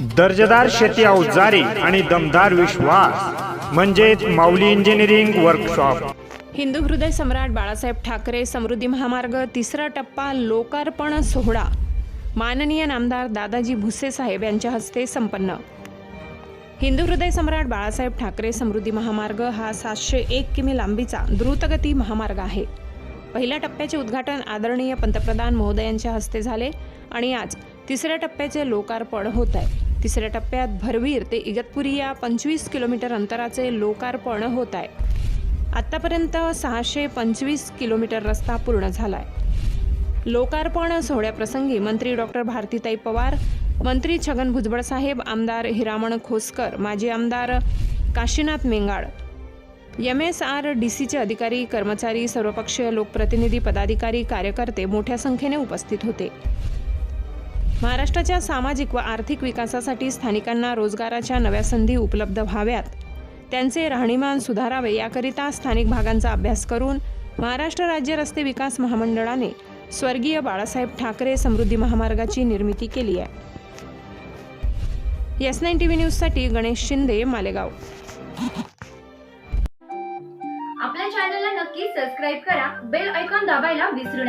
दर्जेदार शेती अवजारे आणि दमदार विश्वास म्हणजेच माऊली इंजिनिअरिंग वर्कशॉप हिंदू हृदय सम्राट बाळासाहेब ठाकरे समृद्धी महामार्ग तिसरा टप्पा लोकार्पण सोहळा. माननीय नामदार दादाजी भुसे साहेब यांच्या हस्ते संपन्न. हिंदू हृदय सम्राट बाळासाहेब ठाकरे समृद्धी महामार्ग हा सातशे एक किमी लांबीचा द्रुतगती महामार्ग आहे. पहिल्या टप्प्याचे उद्घाटन आदरणीय पंतप्रधान महोदयांच्या हस्ते झाले आणि आज तिसऱ्या टप्प्याचे लोकार्पण होत आहे. तिसऱ्या टप्प्यात भरवीर ते इगतपुरी या पंचवीस किलोमीटर अंतराचे लोकार्पण होत आहे. आत्तापर्यंत सहाशे पंचवीस किलोमीटर रस्ता पूर्ण झालाय. लोकार्पण सोहळ्याप्रसंगी मंत्री डॉक्टर भारतीताई पवार मंत्री छगन भुजबळ साहेब आमदार हिरामण खोसकर माजी आमदार Kashinath Mengal M S R D सीचे अधिकारी कर्मचारी सर्वपक्षीय लोकप्रतिनिधी पदाधिकारी कार्यकर्ते मोठ्या संख्येने उपस्थित होते. महाराष्ट्राच्या सामाजिक व आर्थिक विकासासाठी स्थानिकांना रोजगाराच्या नव्या संधी उपलब्ध व्हाव्यात. त्यांचे राहणीमान सुधारावे याकरिता स्थानिक भागांचा अभ्यास करून महाराष्ट्र राज्य रस्ते विकास महामंडळाने स्वर्गीय बाळासाहेब ठाकरे समृद्धी महामार्गाची निर्मिती केली आहे. यस नाईन टी व्ही न्यूजसाठी गणेश शिंदे मालेगाव. आपल्या चॅनलला नक्की सबस्क्राईब करा. बेल ऐकॉन दाबायला विसरू नका.